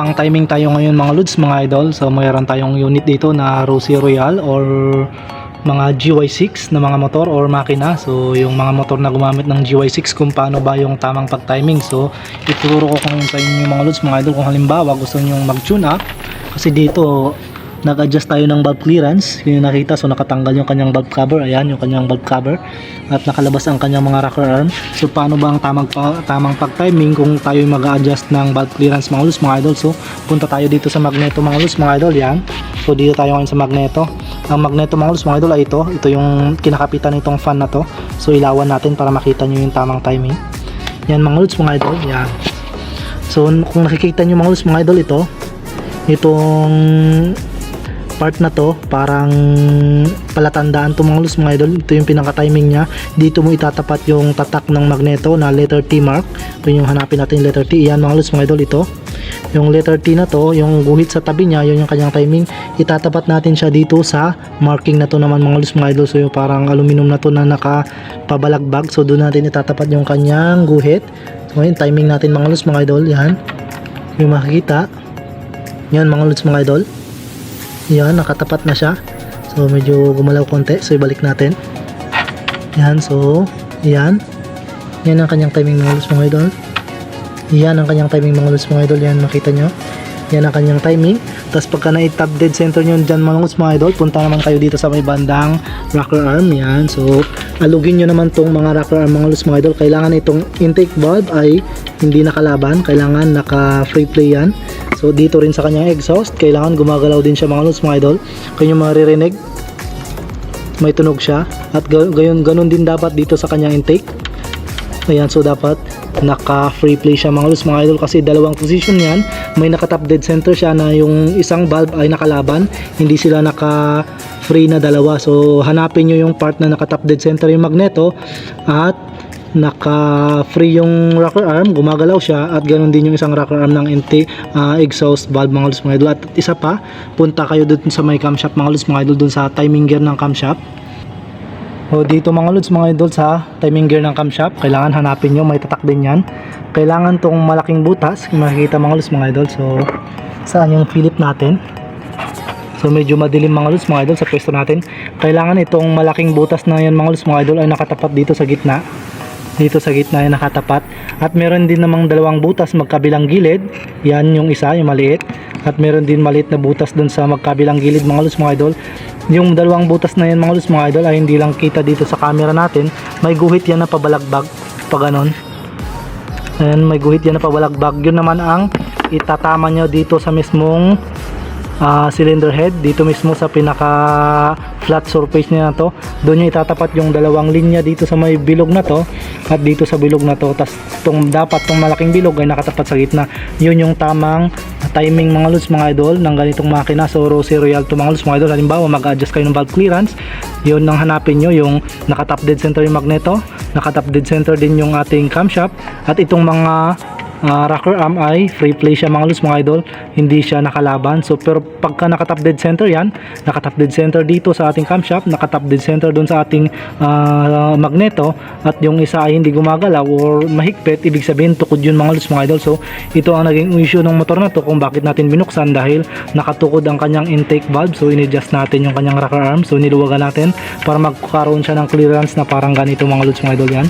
Pang timing tayo ngayon mga lods, mga idol. So mayroon tayong unit dito na Rosy Royal or mga GY6 na mga motor or makina. So yung mga motor na gumamit ng GY6 kung paano ba yung tamang pag-timing. So ituturo ko kung sa inyo mga lods, mga idol kung halimbawa gusto niyo mag-tune up kasi dito nag-adjust tayo ng valve clearance. Yun yung nakita. So nakatanggal yung kanyang valve cover. Ayan yung kanyang valve cover. At nakalabas ang kanyang mga rocker arm. So paano ba ang tamang, tamang pag timing kung tayo mag-adjust ng valve clearance mga lods mga idol? So punta tayo dito sa magneto mga lods mga idol. Yan. So dito tayo ngayon sa magneto. Ang magneto mga lods mga idol ay ito. Ito yung kinakapitan nitong fan na to. So ilawan natin para makita nyo yung tamang timing. Yan mga lods mga idol. Yan. So kung nakikita nyo mga lods mga idol ito. Itong part na to parang palatandaan to mga lods mga idol. Ito yung pinaka timing nya dito mo itatapat yung tatak ng magneto na letter T mark. Ito yung hanapin natin letter T. Yan mga lods mga idol ito. Yung letter T na to yung guhit sa tabi nya yun yung kanyang timing. Itatapat natin siya dito sa marking na to naman mga lods mga idol. So yung parang aluminum na to na naka pabalagbag so doon natin itatapat yung kanyang guhit. So yun timing natin mga lods mga idol. Yan yung makikita. Yan mga lods mga idol yan, nakatapat na siya. So, medyo gumalaw konti. So, ibalik natin. Yan, so, yan. Yan ang kanyang timing mga lods mga idol. Yan ang kanyang timing mga lods mga idol. Yan, makita nyo. Yan ang kanyang timing. Tapos, pagka na-tab dead center nyo dyan mga lods mga idol, punta naman kayo dito sa may bandang rocker arm. Yan, so, alugin nyo naman tong mga rocker arm mga lods mga idol. Kailangan itong intake valve ay hindi nakalaban. Kailangan naka-free play yan. So dito rin sa kanyang exhaust, kailangan gumagalaw din siya mga lods mga idol. Kanya maririnig, may tunog siya. At ga- gayon ganun din dapat dito sa kanyang intake. Ayan, so dapat naka free play siya mga lods mga idol kasi dalawang position yan. May naka top dead center siya na yung isang valve ay nakalaban, hindi sila naka free na dalawa. So hanapin nyo yung part na naka top dead center yung magneto at naka free yung rocker arm gumagalaw siya at ganoon din yung isang rocker arm ng NT ah, exhaust valve mga lods mga idol. At isa pa punta kayo dun sa may camshaft mga lods mga idol dun sa timing gear ng camshaft o dito mga lods mga idol sa timing gear ng camshaft kailangan hanapin nyo may tatak din yan. Kailangan tong malaking butas makikita mga lods mga idol. So saan yung Philip natin? So medyo madilim mga lods mga idol sa pwesto natin. Kailangan itong malaking butas na yan mga lods mga idol ay nakatapat dito sa gitna. Dito sa gitna ay nakatapat. At meron din namang dalawang butas magkabilang gilid. Yan yung isa, yung maliit. At meron din maliit na butas dun sa magkabilang gilid mga lods mga idol. Yung dalawang butas na yan mga lods mga idol ay hindi lang kita dito sa camera natin. May guhit yan na pabalagbag. Pa ganon. Ayan, may guhit yan na pabalagbag. Yun naman ang itatama nyo dito sa mismong ah, cylinder head. Dito mismo sa pinaka flat surface niya to. Doon nyo itatapat yung dalawang linya dito sa may bilog na to at dito sa bilog na to. Tas tong dapat tong malaking bilog ay nakatapat sa gitna. Yun yung tamang timing mga lods mga idol ng ganitong makina. So Rosy Royal to mga lods mga idol. Halimbawa mag-adjust kayo ng valve clearance. Yun ang hanapin nyo yung nakatap dead center yung magneto. Nakatap dead center din yung ating camshaft. At itong mga Ah, rocker arm ay free play siya mga lods mga idol. Hindi siya nakalaban. So pero pagka nakatap dead center yan nakatap dead center dito sa ating camshaft nakatap dead center doon sa ating ah, magneto at yung isa ay hindi gumagalaw or mahigpit ibig sabihin tukod yun mga lods mga idol. So ito ang naging issue ng motor na to kung bakit natin binuksan dahil nakatukod ang kanyang intake valve. So in-adjust natin yung kanyang rocker arm. So niluwagan natin para magkaroon siya ng clearance na parang ganito mga lods mga idol yan.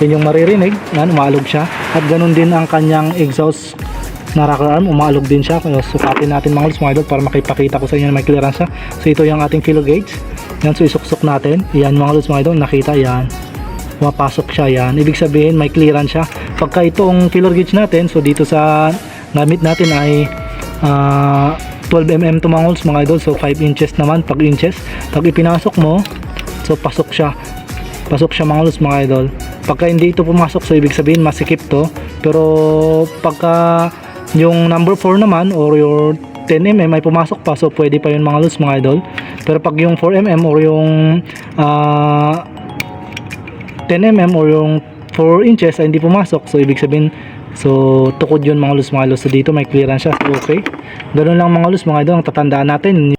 Yun yung maririnig. Yan umaalog siya. At ganun din ang kanyang exhaust na rocker arm umaalog din siya. Kaya sukatin natin mga lods mga idol para makipakita ko sa inyo na may clearance siya. So ito yung ating filler gauge. Yan so isuksok natin. Yan mga lods mga idol nakita yan. Pumapasok siya yan. Ibig sabihin may clearance siya. Pagka itong filler gauge natin so dito sa gamit natin ay ah, 12mm to mga lods mga idol. So 5 inches naman pag inches. Pag ipinasok mo so pasok siya. Pasok siya mga lods mga idol pagka hindi ito pumasok so ibig sabihin masikip to. Pero pagka yung number 4 naman or your 10mm ay pumasok pa so pwede pa yun mga lods mga idol. Pero pag yung 4mm or yung ah 10mm or yung 4 inches ay hindi pumasok so ibig sabihin so tukod yun mga lods mga lods so dito may clearance siya. So okay. Ganun lang mga lods mga idol ang tatandaan natin